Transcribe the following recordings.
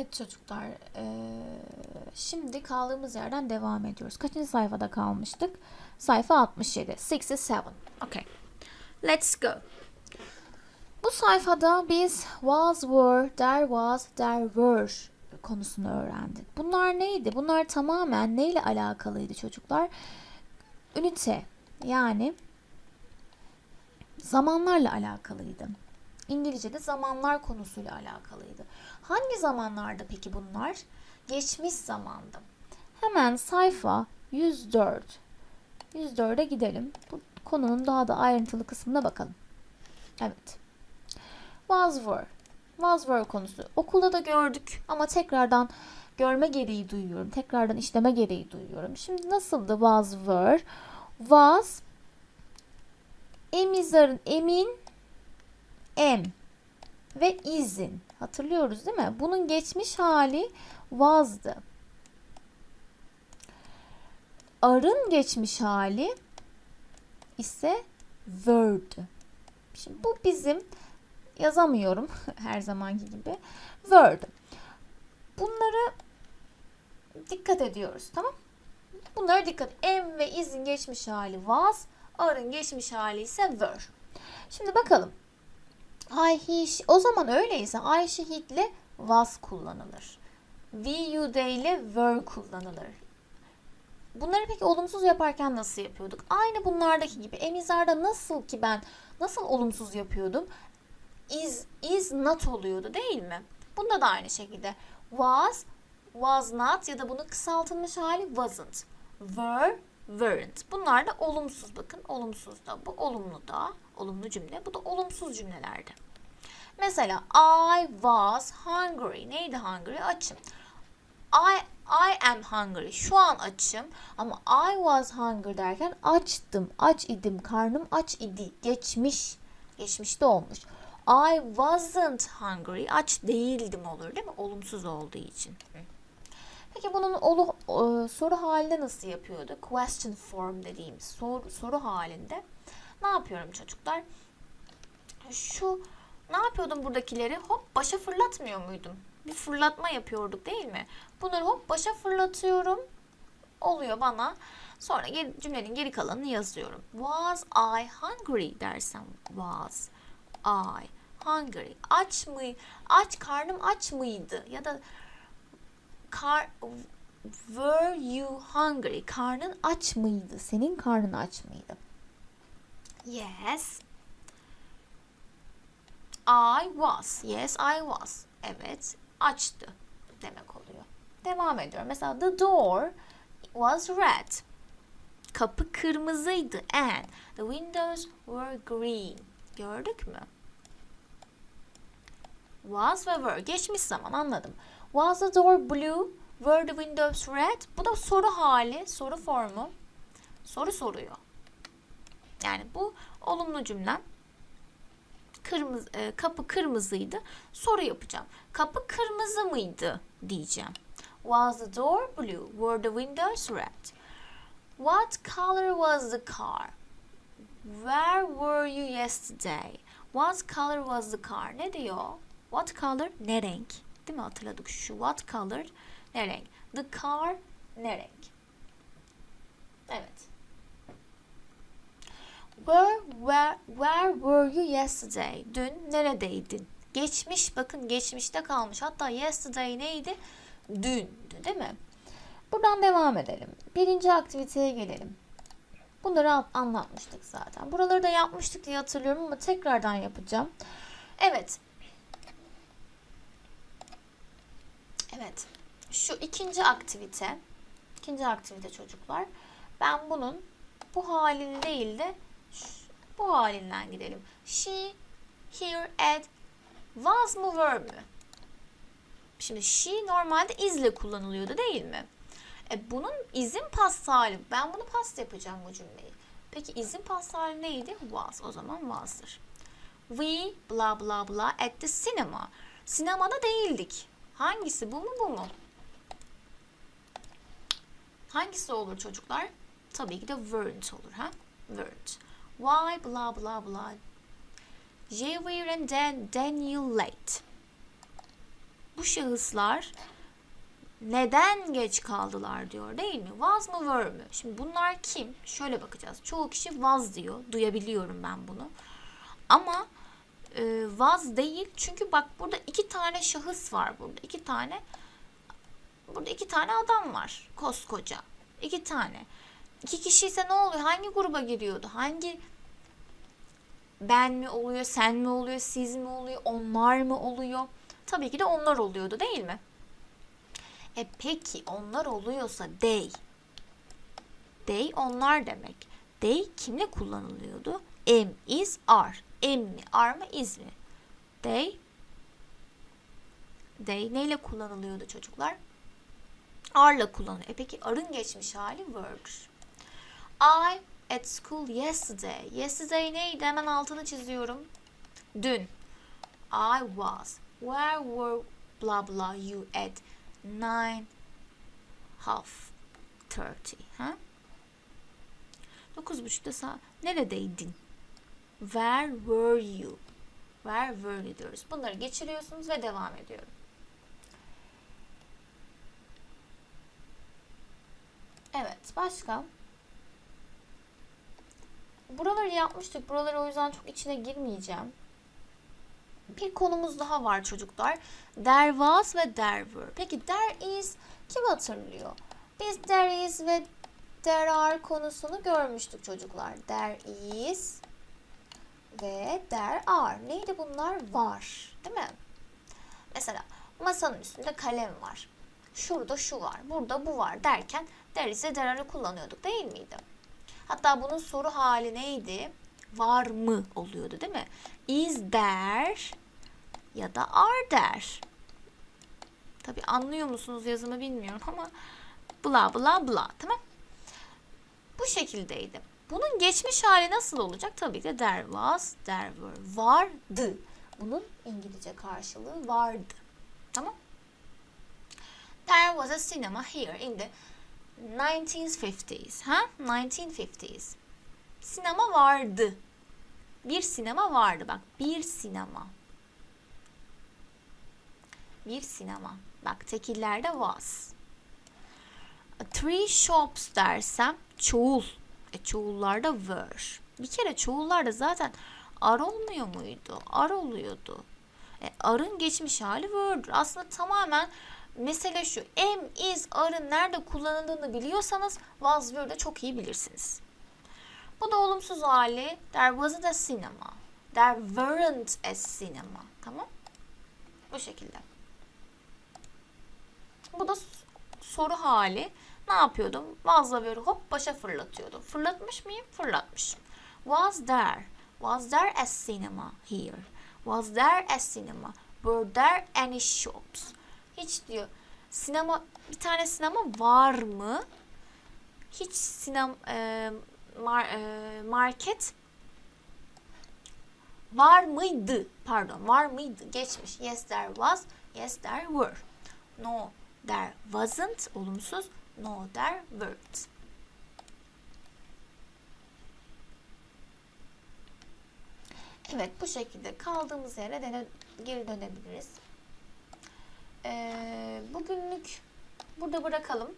Evet çocuklar, şimdi kaldığımız yerden devam ediyoruz. Kaçıncı sayfada kalmıştık? Sayfa 67. 67. Okay. Let's go. Bu sayfada biz was, were, there was, there were konusunu öğrendik. Bunlar neydi? Bunlar tamamen neyle alakalıydı çocuklar? Ünite yani zamanlarla alakalıydı. İngilizce'de zamanlar konusuyla alakalıydı. Hangi zamanlarda peki bunlar? Geçmiş zamanda. Hemen sayfa 104. 104'e gidelim. Bu konunun daha da ayrıntılı kısmına bakalım. Evet. Was were. Was were konusu. Okulda da gördük ama tekrardan görme gereği duyuyorum. Tekrardan işleme gereği duyuyorum. Şimdi nasıldı was were? Was emizarın emin em ve izin. Hatırlıyoruz değil mi? Bunun geçmiş hali was'dı. Arın geçmiş hali ise were'dü. Şimdi bu bizim yazamıyorum her zamanki gibi. Word. Bunları dikkat ediyoruz tamam? Bunlara dikkat. Em ve izin geçmiş hali was, arın geçmiş hali ise were. Şimdi bakalım. She. O zaman öyleyse he ile was kullanılır. They ile were kullanılır. Bunları peki olumsuz yaparken nasıl yapıyorduk? Aynı bunlardaki gibi. Emizarda nasıl ki ben nasıl olumsuz yapıyordum? Is, is not oluyordu değil mi? Bunda da aynı şekilde. Was, was not ya da bunun kısaltılmış hali wasn't. Were, weren't. Bunlar da olumsuz bakın. Olumsuz da bu olumlu da olumlu cümle. Bu da olumsuz cümlelerde. Mesela I was hungry. Neydi hungry? Açım. I I am hungry. Şu an açım ama I was hungry derken açtım, aç idim, karnım aç idi. Geçmiş, geçmişte olmuş. I wasn't hungry. Aç değildim olur değil mi? Olumsuz olduğu için. Peki bunun olu, e, soru halinde nasıl yapıyorduk? Question form dediğimiz soru, soru halinde. Ne yapıyorum çocuklar? Şu ne yapıyordum buradakileri? Hop başa fırlatmıyor muydum? Bir fırlatma yapıyorduk değil mi? Bunları hop başa fırlatıyorum. Oluyor bana. Sonra cümlenin geri kalanını yazıyorum. Was I hungry dersem was I hungry. Aç mı? Aç karnım aç mıydı? Ya da kar, were you hungry? Karnın aç mıydı? Senin karnın aç mıydı? Yes. I was. Yes, I was. Evet, açtı demek oluyor. Devam ediyorum. Mesela the door was red. Kapı kırmızıydı and the windows were green. Gördük mü? Was ve were. Geçmiş zaman anladım. Was the door blue? Were the windows red? Bu da soru hali, soru formu. Soru soruyor. Yani bu olumlu cümlem. Kırmızı, e, kapı kırmızıydı. Soru yapacağım. Kapı kırmızı mıydı diyeceğim. Was the door blue? Were the windows red? What color was the car? Where were you yesterday? What color was the car? Ne diyor? What color? Ne renk? Değil mi hatırladık şu what color? Ne renk? The car ne renk? Evet. Where, where, where were you yesterday? Dün neredeydin? Geçmiş bakın geçmişte kalmış. Hatta yesterday neydi? Dündü değil mi? Buradan devam edelim. Birinci aktiviteye gelelim. Bunları an- anlatmıştık zaten. Buraları da yapmıştık diye hatırlıyorum ama tekrardan yapacağım. Evet. Evet. Şu ikinci aktivite. ikinci aktivite çocuklar. Ben bunun bu halini değil de ş- bu halinden gidelim. She, here, at, was mı verb mü? Şimdi she normalde izle kullanılıyordu değil mi? E bunun izin past hali. Ben bunu past yapacağım bu cümleyi. Peki izin past hali neydi? Was. O zaman was'tır. We bla bla bla at the cinema. Sinemada değildik. Hangisi bu mu bu mu? Hangisi olur çocuklar? Tabii ki de weren't olur ha? Weren't. Why bla bla bla. They were and then Daniel late. bu şahıslar neden geç kaldılar diyor değil mi? Was mı were mü? Şimdi bunlar kim? Şöyle bakacağız. Çoğu kişi was diyor. Duyabiliyorum ben bunu. Ama e, was değil. Çünkü bak burada iki tane şahıs var burada. İki tane burada iki tane adam var. Koskoca. İki tane. İki kişi ise ne oluyor? Hangi gruba giriyordu? Hangi ben mi oluyor, sen mi oluyor, siz mi oluyor, onlar mı oluyor? Tabii ki de onlar oluyordu değil mi? E peki onlar oluyorsa they. They onlar demek. They kimle kullanılıyordu? Am, is, are. Am mi, are mı, is mi? They. They neyle kullanılıyordu çocuklar? Are'la kullanılıyor. E peki are'ın geçmiş hali were'dır. I at school yesterday. Yesterday neydi? Hemen altını çiziyorum. Dün. I was. Where were blah blah you at nine half thirty? Ha? Dokuz buçukta saat. Neredeydin? Where were you? Where were you diyoruz. Bunları geçiriyorsunuz ve devam ediyorum. Evet, başka? Buraları yapmıştık. Buraları o yüzden çok içine girmeyeceğim. Bir konumuz daha var çocuklar. There was ve there were. Peki there is kim hatırlıyor? Biz there is ve there are konusunu görmüştük çocuklar. There is ve there are. Neydi bunlar? Var. Değil mi? Mesela masanın üstünde kalem var. Şurada şu var. Burada bu var derken there is there are'ı kullanıyorduk değil miydi? Hatta bunun soru hali neydi? Var mı oluyordu değil mi? Is there ya da are there. Tabi anlıyor musunuz yazımı bilmiyorum ama bla bla bla tamam. Bu şekildeydi. Bunun geçmiş hali nasıl olacak? Tabii ki there was, there were. Vardı. Bunun İngilizce karşılığı vardı. Tamam. There was a cinema here in the 1950s. Ha? 1950s. Sinema vardı. Bir sinema vardı. Bak bir sinema. Bir sinema. Bak tekillerde was. Three shops dersem çoğul. E, çoğullarda were. Bir kere çoğullarda zaten ar olmuyor muydu? Ar oluyordu. E, arın geçmiş hali were'dur. Aslında tamamen mesele şu. Am, is, arın nerede kullanıldığını biliyorsanız was, were'de çok iyi bilirsiniz. Bu da olumsuz hali. There wasn't a cinema. There weren't a cinema. Tamam? Bu şekilde. Bu da soru hali. Ne yapıyordum? Was'la were'ı hop başa fırlatıyordum. Fırlatmış mıyım? Fırlatmışım. Was there? Was there a cinema here? Was there a cinema? Were there any shops? Hiç diyor. Sinema bir tane sinema var mı? Hiç sinema e, mar, e, market var mıydı? Pardon, var mıydı? Geçmiş. Yes there was. Yes there were. No there wasn't. Olumsuz. No there weren't. Evet bu şekilde kaldığımız yere dene, geri dönebiliriz. Ee, bugünlük burada bırakalım.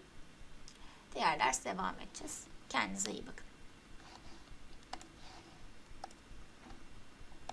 Diğer ders devam edeceğiz. Kendinize iyi bakın.